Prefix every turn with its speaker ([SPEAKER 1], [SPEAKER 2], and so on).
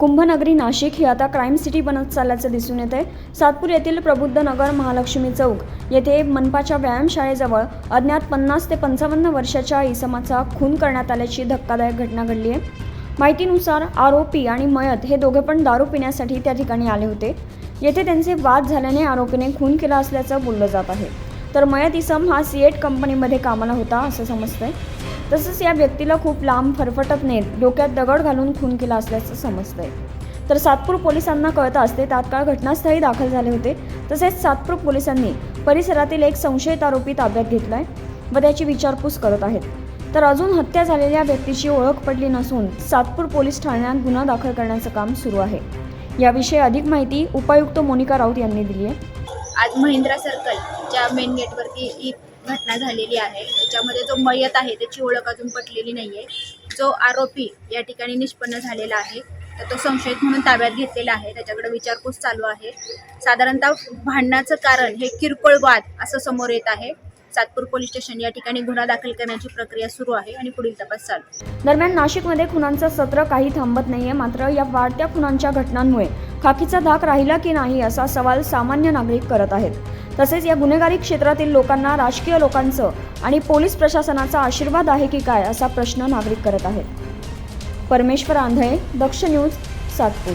[SPEAKER 1] कुंभनगरी नाशिक ही आता crime city बनत चालल्याचं दिसून येते सातपूर येथील प्रबुद्ध नगर महालक्ष्मी चौक येथे मनपाच्या व्यायामशाळेजवळ अज्ञात पन्नास ते पंचावन्न वर्षाच्या इसमाचा खून करण्यात आल्याची धक्कादायक घटना घडली आहे. माहितीनुसार आरोपी आणि मयत हे दोघे पण दारू पिण्यासाठी त्या ठिकाणी आले होते. येथे त्यांचे वाद झाल्याने आरोपीने खून केला असल्याचं बोललं जात आहे. तर मयत इसम हा सिएट कंपनीमध्ये कामाला होता असं समजतंय. तसंच या व्यक्तीला खूप लांब फरफटत नेत डोक्यात दगड घालून खून केला असल्याचं समजतंय. तर सातपूर पोलिसांना कळताच ते तात्काळ घटनास्थळी दाखल झाले होते. तसेच सातपूर पोलिसांनी परिसरातील एक संशयित आरोपी ताब्यात घेतलाय व त्याची विचारपूस करत आहेत. तर अजून हत्या झालेल्या व्यक्तीची ओळख पडली नसून सातपूर पोलीस ठाण्यात गुन्हा दाखल करण्याचं काम सुरू आहे. याविषयी अधिक माहिती उपायुक्त मोनिका राऊत यांनी दिली आहे.
[SPEAKER 2] आज महिंद्रा सर्कलच्या मेन गेटवरती घटना झालेली आहे. त्याच्यामध्ये जो मयत आहे त्याची ओळख अजून पटलेली नाही आहे जो आरोपी या ठिकाणी निष्पन्न झालेला आहे तर तो संशयित म्हणून ताब्यात घेतलेला आहे. त्याच्याकडे विचारपूस चालू आहे. साधारणतः भांडणाचं कारण हे किरकोळ वाद असं समोर येत आहे. सातपूर पोलीस स्टेशन या ठिकाणी गुन्हा दाखल करण्याची प्रक्रिया सुरू आहे आणि पुढील तपास चालू
[SPEAKER 1] दरम्यान नाशिकमध्ये खुनांचं सत्र काही थांबत नाहीये मात्र या वाढत्या खुनांच्या घटनांमुळे खाकीचा धाक राहिला की नाही असा सवाल सामान्य नागरिक करत आहेत. तसेच या गुन्हेगारी क्षेत्रातील लोकांना राजकीय लोकांचं आणि पोलीस प्रशासनाचा आशीर्वाद आहे की काय असा प्रश्न नागरिक करत आहेत. परमेश्वर आंधळे दक्ष न्यूज सातपूर.